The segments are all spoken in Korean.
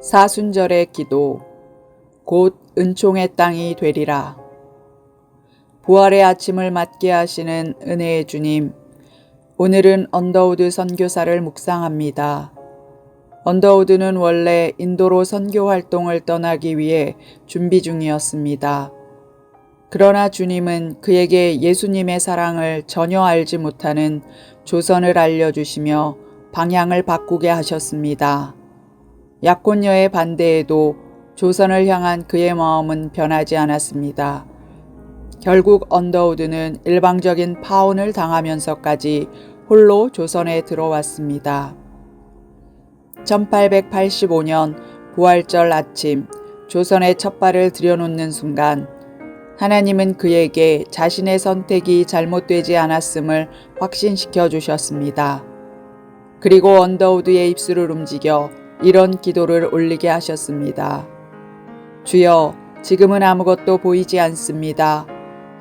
사순절의 기도 곧 은총의 땅이 되리라. 부활의 아침을 맞게 하시는 은혜의 주님, 오늘은 언더우드 선교사를 묵상합니다. 언더우드는 원래 인도로 선교 활동을 떠나기 위해 준비 중이었습니다. 그러나 주님은 그에게 예수님의 사랑을 전혀 알지 못하는 조선을 알려주시며 방향을 바꾸게 하셨습니다. 약혼녀의 반대에도 조선을 향한 그의 마음은 변하지 않았습니다. 결국 언더우드는 일방적인 파혼을 당하면서까지 홀로 조선에 들어왔습니다. 1885년 부활절 아침 조선에 첫 발을 들여놓는 순간 하나님은 그에게 자신의 선택이 잘못되지 않았음을 확신시켜 주셨습니다. 그리고 언더우드의 입술을 움직여 이런 기도를 올리게 하셨습니다. 주여, 지금은 아무것도 보이지 않습니다.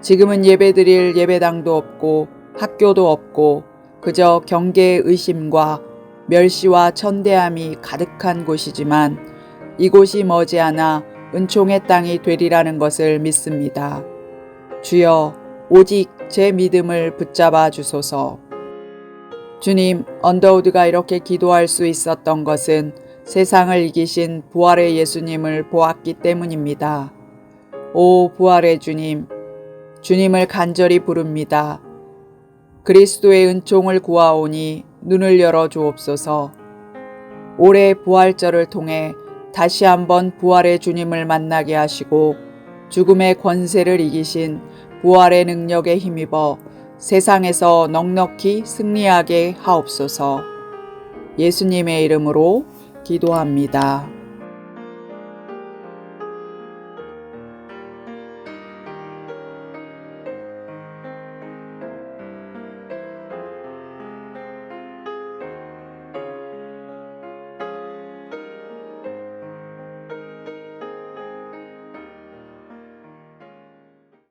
지금은 예배드릴 예배당도 없고 학교도 없고 그저 경계의 의심과 멸시와 천대함이 가득한 곳이지만 이곳이 머지않아 은총의 땅이 되리라는 것을 믿습니다. 주여, 오직 제 믿음을 붙잡아 주소서. 주님, 언더우드가 이렇게 기도할 수 있었던 것은 세상을 이기신 부활의 예수님을 보았기 때문입니다. 오 부활의 주님, 주님을 간절히 부릅니다. 그리스도의 은총을 구하오니 눈을 열어 주옵소서. 올해 부활절을 통해 다시 한번 부활의 주님을 만나게 하시고 죽음의 권세를 이기신 부활의 능력에 힘입어 세상에서 넉넉히 승리하게 하옵소서. 예수님의 이름으로 기도합니다.